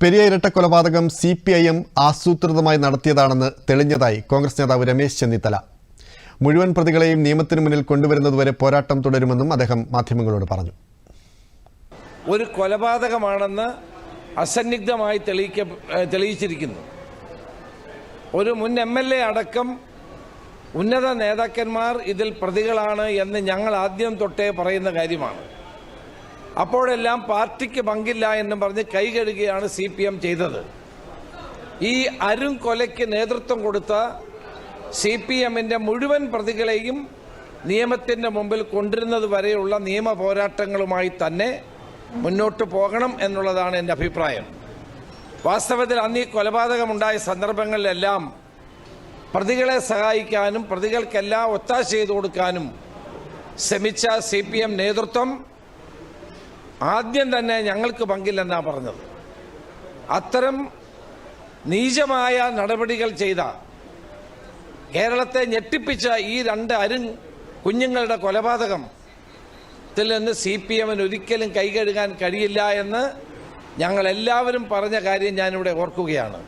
പെരിയ ഇരട്ടക്കൊലപാതകം C P I M ആസൂത്രിതമായി നടത്തിയതാണെന്ന് തെളിഞ്ഞതായി കോൺഗ്രസ് നേതാവ് രമേശ് ചെന്നിത്തല. മുഴുവൻ പ്രതികളെയും നിയമത്തിന് മുന്നിൽ കൊണ്ടുവരുന്നതുവരെ പോരാട്ടം തുടരുമെന്നും അദ്ദേഹം മാധ്യമങ്ങളോട് പറഞ്ഞു. ഒരു കൊലപാതകമാണെന്ന് അസന്നിഗ്ധമായി തെളിയിക്ക തെളിയിച്ചിരിക്കുന്നു. ഒരു മുൻ എം എൽ എ അടക്കം ഉന്നത നേതാക്കന്മാർ ഇതിൽ പ്രതികളാണ് എന്ന് ഞങ്ങൾ ആദ്യം തൊട്ടേ പറയുന്ന കാര്യമാണ്. അപ്പോഴെല്ലാം പാർട്ടിക്ക് പങ്കില്ല എന്നും പറഞ്ഞ് കൈകഴുകുകയാണ് സി പി എം ചെയ്തത്. ഈ അരുൺ കൊലയ്ക്ക് നേതൃത്വം കൊടുത്ത സി പി എമ്മിന്റെ മുഴുവൻ പ്രതികളെയും നിയമത്തിന്റെ മുമ്പിൽ കൊണ്ടിരുന്നത് വരെയുള്ള നിയമ പോരാട്ടങ്ങളുമായി തന്നെ മുന്നോട്ട് പോകണം എന്നുള്ളതാണ് എന്റെ അഭിപ്രായം. വാസ്തവത്തിൽ അന്ന് ഈ കൊലപാതകമുണ്ടായ സന്ദർഭങ്ങളിലെല്ലാം പ്രതികളെ സഹായിക്കാനും പ്രതികൾക്കെല്ലാം ഒത്താശ ചെയ്തു കൊടുക്കാനും ശ്രമിച്ച സി പി എം നേതൃത്വം ആദ്യം തന്നെ ഞങ്ങൾക്ക് പങ്കില്ലെന്നാണ് പറഞ്ഞത്? അത്തരം നീചമായ നടപടികൾ ചെയ്ത കേരളത്തെ ഞെട്ടിപ്പിച്ച ഈ രണ്ട് അരുൺ കുഞ്ഞുങ്ങളുടെ കൊലപാതകം ത്തിൽ നിന്ന് സി പി എമ്മിന് ഒരിക്കലും കൈകഴുകാൻ കഴിയില്ല എന്ന് ഞങ്ങളെല്ലാവരും പറഞ്ഞ കാര്യം ഞാനിവിടെ ഓർക്കുകയാണ്.